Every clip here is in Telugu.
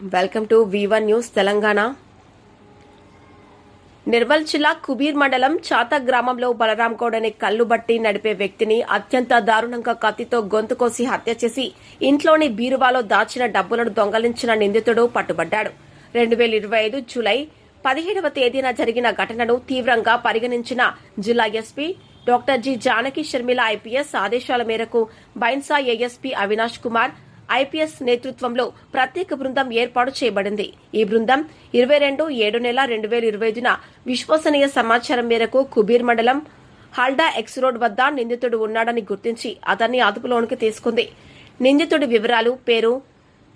Welcome to one news Telangana. Nirmal జిల్లా కుబీర్ మండలం చాత గ్రామంలో బలరాం గౌడ్ అనే కళ్ళు బట్టి నడిపే వ్యక్తిని అత్యంత దారుణంగా కత్తితో గొంతు కోసి హత్య చేసి ఇంట్లోని బీరువాలో దాచిన డబ్బులను దొంగలించిన నిందితుడు పట్టుబడ్డాడు. రెండు వేల ఇరవై ఐదు జూలై పదిహేడవ తేదీన జరిగిన ఘటనను తీవ్రంగా పరిగణించిన జిల్లా SP doctor G Janaki Sharmila IPS ఆదేశాల మేరకు బైన్సా ఏఎస్పీ అవినాష్ కుమార్ ఐపీఎస్ నేతృత్వంలో ప్రత్యేక బృందం ఏర్పాటు చేయబడింది. ఈ బృందం ఇరవై రెండు ఏడు నెల రెండు వేల ఇరవై ఐదున విశ్వసనీయ సమాచారం మేరకు కుబీర్ మండలం హల్డా ఎక్స్ రోడ్ వద్ద నిందితుడు ఉన్నాడని గుర్తించి అతన్ని అదుపులోనికి తీసుకుంది. నిందితుడి వివరాలు పేరు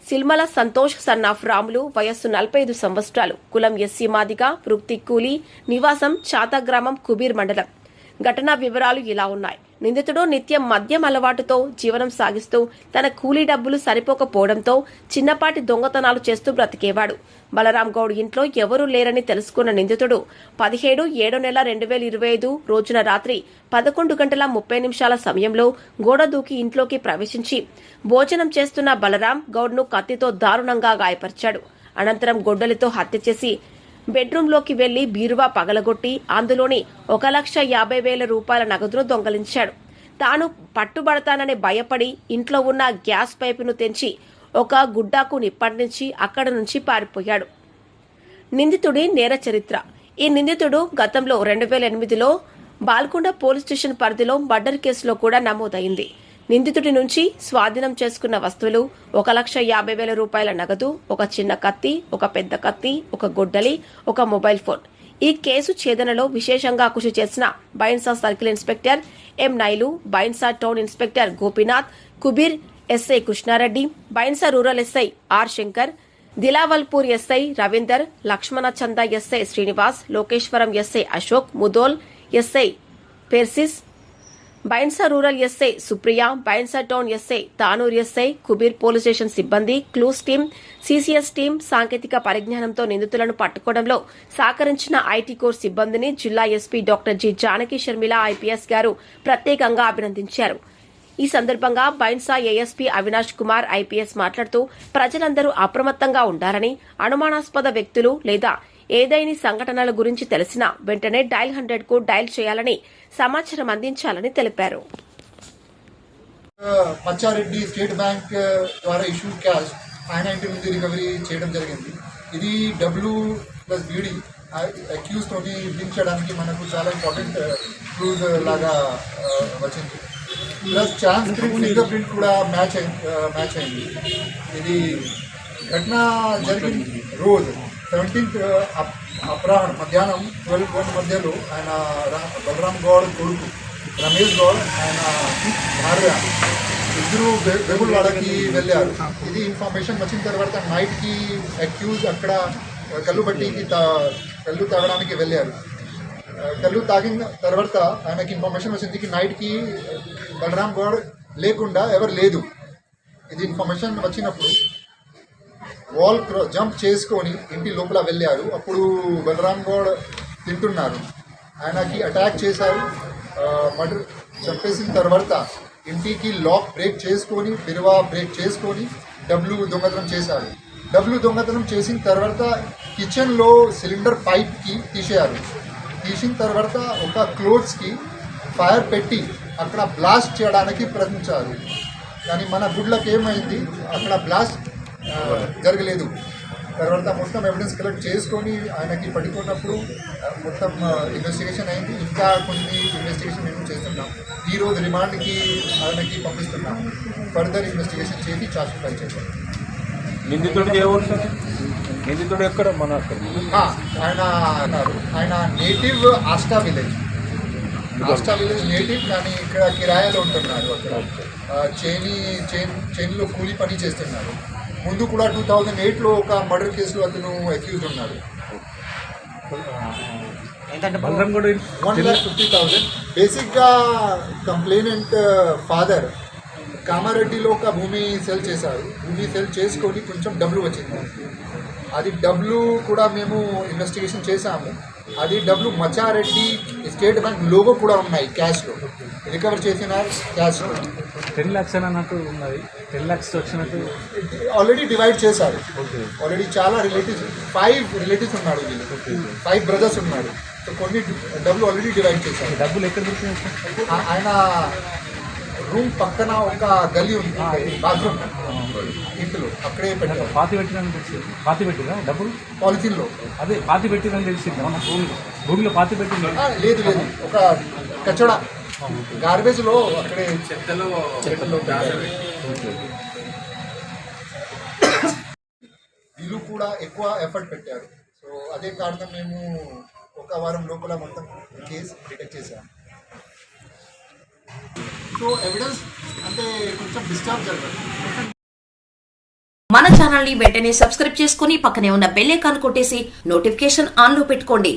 సిల్మల సంతోష్ సన్నాఫ్ రాములు వయస్సు నలభై ఐదు సంవత్సరాలు కులం ఎస్సీ మాదిగ వృత్తి కూలీ నివాసం చాతగ్రామం కుబీర్ మండలం. ఘటనా వివరాలు ఇలా ఉన్నాయి. నిందితుడు నిత్యం మద్యం అలవాటుతో జీవనం సాగిస్తూ తన కూలీ డబ్బులు సరిపోకపోవడంతో చిన్నపాటి దొంగతనాలు చేస్తూ బ్రతికేవాడు. బలరాం గౌడ్ ఇంట్లో ఎవరూ లేరని తెలుసుకున్న నిందితుడు పదిహేడు ఏడో నెల రెండు వేల ఇరవై ఐదు రోజున రాత్రి పదకొండు గంటల ముప్పై నిమిషాల సమయంలో గోడ దూకి ఇంట్లోకి ప్రవేశించి భోజనం చేస్తున్న బలరాం గౌడ్ను కత్తితో దారుణంగా గాయపరిచాడు. అనంతరం గొడ్డలితో హత్య చేసి బెడ్రూంలోకి వెళ్ళి బీరువా పగలగొట్టి అందులోని ఒక లక్ష యాభై వేల రూపాయల నగదును దొంగలించాడు. తాను పట్టుబడతానని భయపడి ఇంట్లో ఉన్న గ్యాస్ పైపును తెంచి ఒక గుడ్డాకు నిప్పటించి అక్కడి నుంచి పారిపోయాడు. నిందితుడి నేర చరిత్ర. ఈ నిందితుడు గతంలో రెండు వేల ఎనిమిదిలో బాల్కొండ పోలీస్ స్టేషన్ పరిధిలో మర్డర్ కేసులో కూడా నమోదైంది. నిందితుడి నుంచి స్వాధీనం చేసుకున్న వస్తువులు ఒక లక్ష యాభై వేల రూపాయల నగదు ఒక చిన్న కత్తి ఒక పెద్ద కత్తి ఒక గొడ్డలి ఒక మొబైల్ ఫోన్. ఈ కేసు ఛేదనలో విశేషంగా కృషి చేసిన Bhainsa circle inspector M Nailu Bhainsa town inspector Gopinath Kubeer SI Krishna Reddy Bhainsa rural SI R Shankar Dilawarpur SI Ravinder Laxmanchanda SI Srinivas Lokeshwaram SI Ashok Mudhole SI Persis Bhainsa rural SI Supriya Bhainsa town SI Tanur SI Kubeer police station సిబ్బంది క్లూస్ టీం సీసీఎస్ టీం సాంకేతిక పరిజ్ఞానంతో నిందితులను పట్టుకోవడంలో సహకరించిన ఐటీ కోర్ సిబ్బందిని జిల్లా SP doctor G Janaki Sharmila IPS గారు ప్రత్యేకంగా అభినందించారు. ఈ సందర్భంగా బైన్సా ఏఎస్పీ అవినాష్ కుమార్ ఐపీఎస్ మాట్లాడుతూ ప్రజలందరూ అప్రమత్తంగా ఉండాలని అనుమానాస్పద వ్యక్తులు లేదా ఏదైనా సంఘటనల గురించి తెలిసినా వెంటనే డైల్ హండ్రెడ్కు డైల్ చేయాలని సమాచారం అందించాలని తెలిపారు. పచ్చారెడ్డి స్టేట్ బ్యాంక్ ద్వారా ఇష్యూ క్యాష్ ఆయన ఇంటి నుంచి రికవరీ చేయడం జరిగింది. ఇది డబ్ల్యూ ప్లస్ బీడీ అక్యూజ్ తోటి విధించడానికి మనకు చాలా ఇంపార్టెంట్ క్లూజ్ లాగా వచ్చింది. ప్లస్ ఛాన్స్ ఫింగర్ ప్రింట్ కూడా మ్యాచ్ మ్యాచ్ అయింది. ఇది ఘటన జరిగింది రోజు సెవెంటీన్త్ uh, అప్రాహ్న మధ్యాహ్నం ట్వెల్వ్ వన్ మధ్యలో ఆయన బలరామ్ గౌడ్ కొడుకు రమేష్ గౌడ్ ఆయన భార్య ఇద్దరు వెగుల్వాడకి వెళ్ళారు. ఇది ఇన్ఫర్మేషన్ వచ్చిన తర్వాత నైట్కి అక్యూజ్ అక్కడ uh, కళ్ళు బట్టికి కళ్ళు తాగడానికి వెళ్ళారు. Uh, కళ్ళు తాగిన తర్వాత ఆయనకి ఇన్ఫర్మేషన్ వచ్చింది కి నైట్కి బలరామ్ గౌడ్ లేకుండా ఎవరు లేదు. ఇది ఇన్ఫర్మేషన్ వచ్చినప్పుడు వాల్ క్రో జంప్ చేసుకొని ఇంటి లోపల వెళ్ళారు. అప్పుడు బలరాం గౌడ్ తింటున్నారు. ఆయనకి అటాక్ చేశారు. మర్డర్ చంపేసిన తర్వాత ఇంటికి లాక్ బ్రేక్ చేసుకొని బిరువా బ్రేక్ చేసుకొని డబ్ల్యూ దొంగతనం చేశారు. డబ్ల్యూ దొంగతనం చేసిన తర్వాత కిచెన్లో సిలిండర్ పైప్కి తీసేయారు తీసిన తర్వాత ఒక క్లోత్స్కి ఫైర్ పెట్టి అక్కడ బ్లాస్ట్ చేయడానికి ప్రయత్నించారు. కానీ మన గుడ్లకు ఏమైంది? అక్కడ బ్లాస్ట్ జరగలేదు. తర్వాత మొత్తం ఎవిడెన్స్ కలెక్ట్ చేసుకొని ఆయనకి పడుకున్నప్పుడు ఆ, మొత్తం ఇన్వెస్టిగేషన్ అయింది. ఇంకా కొన్ని ఇన్వెస్టిగేషన్ మేము చేస్తున్నాం. ఈ రోజు రిమాండ్కి ఆయనకి పంపిస్తున్నాం. ఫర్దర్ ఇన్వెస్టిగేషన్ చేసి చార్జ్ ఫైల్ చేస్తాం. నిందితుడు నిందితుడు ఎక్కడ? మన ఆయన అన్నారు. ఆయన native Asta village Asta village native కానీ ఇక్కడ కిరాయాలో ఉంటున్నారు అక్కడ. చేని చేన్ చేన్లో కూలీ పని చేస్తున్నారు. ముందు కూడా టూ థౌజండ్ ఎయిట్లో ఒక మర్డర్ కేసులో అతను accused one lakh fifty thousand. బేసిక్గా కంప్లైనెంట్ ఫాదర్ కామారెడ్డిలో ఒక భూమి సెల్ చేశారు. భూమి సెల్ చేసుకొని కొంచెం డబ్బులు వచ్చింది. అది డబ్బులు కూడా మేము ఇన్వెస్టిగేషన్ చేశాము. అది డబ్బులు మచారెడ్డి స్టేట్ బ్యాంక్ లోగో కూడా ఉన్నాయి క్యాష్లో రికవర్ చేసిన క్యాష్లో టెన్ ల్యాక్స్ అని అన్నట్టు ఉన్నది. టెన్ ల్యాక్స్ వచ్చినట్టు ఆల్రెడీ డివైడ్ చేశారు. ఓకే ఆల్రెడీ చాలా రిలేటివ్స్ ఫైవ్ రిలేటివ్స్ ఉన్నాడు వీళ్ళు. ఫైవ్ బ్రదర్స్ ఉన్నాడు సో కొన్ని డబ్బులు ఆల్రెడీ డివైడ్ చేశారు. డబ్బులు ఎక్కడ దొరికినాయి ఆయన రూమ్ పక్కన ఒక గల్లీ ఉంది. బాత్రూమ్ ఇంట్లో అక్కడే పెట్టారు. పాతి పెట్టినని తెలిసింది. పాతి పెట్టిరా డబ్బులు? పాలిథిన్లో. అదే పాతి పెట్టినని తెలిసింది. మన భూమిలో భూమిలో పాతి పెట్టింది? లేదు లేదు. ఒక కచడ. గార్బేజ్లో అక్కడే చెత్తలో చెత్తలో వీళ్ళు కూడా ఎక్కువ ఎఫర్ట్ పెట్టారు. సో అదే కారణం మేము ఒక వారం లోపల మొత్తం కేసు డిటెక్ట్ చేశాం. సో ఎవిడెన్స్ అంటే కొంచెం డిస్టర్బ్ జరగదు. మన ఛానల్ని వెంటనే సబ్స్క్రైబ్ చేసుకుని పక్కనే ఉన్న బెల్ ఐకాన్ కొట్టేసి నోటిఫికేషన్ ఆన్లో పెట్టుకోండి.